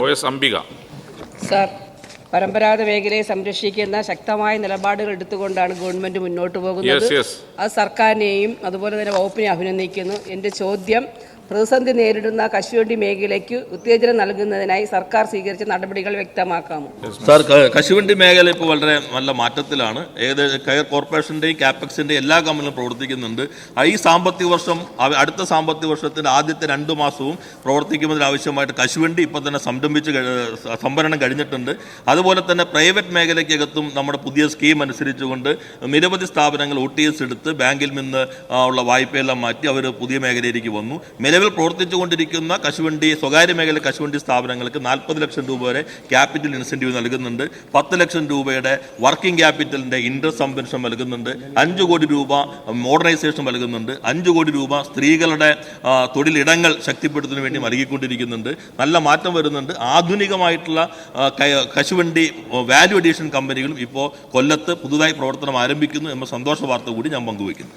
O S Ambika sir പരമ്പരാഗത മേഖലയെ സംരക്ഷിക്കുന്ന ശക്തമായ നിലപാടുകൾ എടുത്തുകൊണ്ടാണ് ഗവൺമെന്റ് മുന്നോട്ട് പോകുന്നത്. അത് സർക്കാരിനെയും അതുപോലെ തന്നെ വകുപ്പിനെ അഭിനന്ദിക്കുന്നു. എന്റെ ചോദ്യം പ്രതിസന്ധി നേരിടുന്ന കശുവണ്ടി മേഖലയ്ക്ക് ഉത്തേജനം നൽകുന്നതിനായി സർക്കാർ സ്വീകരിച്ച നടപടികൾ വ്യക്തമാക്കാമോ? സാർ കശുവണ്ടി മേഖല ഇപ്പോൾ വളരെ നല്ല മാറ്റത്തിലാണ്. ഏകദേശം കയർ കോർപ്പറേഷന്റെയും ക്യാപെക്സിന്റെയും എല്ലാ കമ്പനികളും പ്രവർത്തിക്കുന്നുണ്ട്. ഈ സാമ്പത്തിക വർഷം അടുത്ത സാമ്പത്തിക വർഷത്തിന്റെ ആദ്യത്തെ രണ്ട് മാസവും പ്രവർത്തിക്കുന്നതിന് ആവശ്യമായിട്ട് കശുവണ്ടി ഇപ്പോൾ തന്നെ സംരംഭിച്ച് സംഭരണം കഴിഞ്ഞിട്ടുണ്ട്. അതുപോലെ തന്നെ പ്രൈവറ്റ് മേഖലയ്ക്കകത്തും നമ്മുടെ പുതിയ സ്കീം അനുസരിച്ചുകൊണ്ട് നിരവധി സ്ഥാപനങ്ങൾ ഒ ടി എസ് എടുത്ത് ബാങ്കിൽ നിന്ന് ഉള്ള വായ്പയെല്ലാം മാറ്റി അവർ പുതിയ മേഖലയിലേക്ക് വന്നു. നിലവിൽ പ്രവർത്തിച്ചുകൊണ്ടിരിക്കുന്ന കശുവണ്ടി സ്വകാര്യ മേഖല കശുവണ്ടി സ്ഥാപനങ്ങൾക്ക് നാൽപ്പത് ലക്ഷം രൂപ വരെ ക്യാപിറ്റൽ ഇൻസെന്റീവ് നൽകുന്നുണ്ട്. പത്ത് ലക്ഷം രൂപയുടെ വർക്കിംഗ് ക്യാപിറ്റലിന്റെ ഇൻട്രസ്റ്റ് സംരക്ഷണം നൽകുന്നുണ്ട്. അഞ്ച് കോടി രൂപ മോഡേണൈസേഷൻ നൽകുന്നുണ്ട്. അഞ്ച് കോടി രൂപ സ്ത്രീകളുടെ തൊഴിലിടങ്ങൾ ശക്തിപ്പെടുത്തുന്നതിന് വേണ്ടി നൽകിക്കൊണ്ടിരിക്കുന്നുണ്ട്. നല്ല മാറ്റം വരുന്നുണ്ട്. ആധുനികമായിട്ടുള്ള ആ, കശുവണ്ടി വാല്യൂ അഡീഷൻ കമ്പനികളും ഇപ്പോൾ കൊല്ലത്ത് പുതുതായി പ്രവർത്തനം ആരംഭിക്കുന്നു എന്ന സന്തോഷ വാർത്ത കൂടി ഞാൻ പങ്കുവയ്ക്കുന്നു.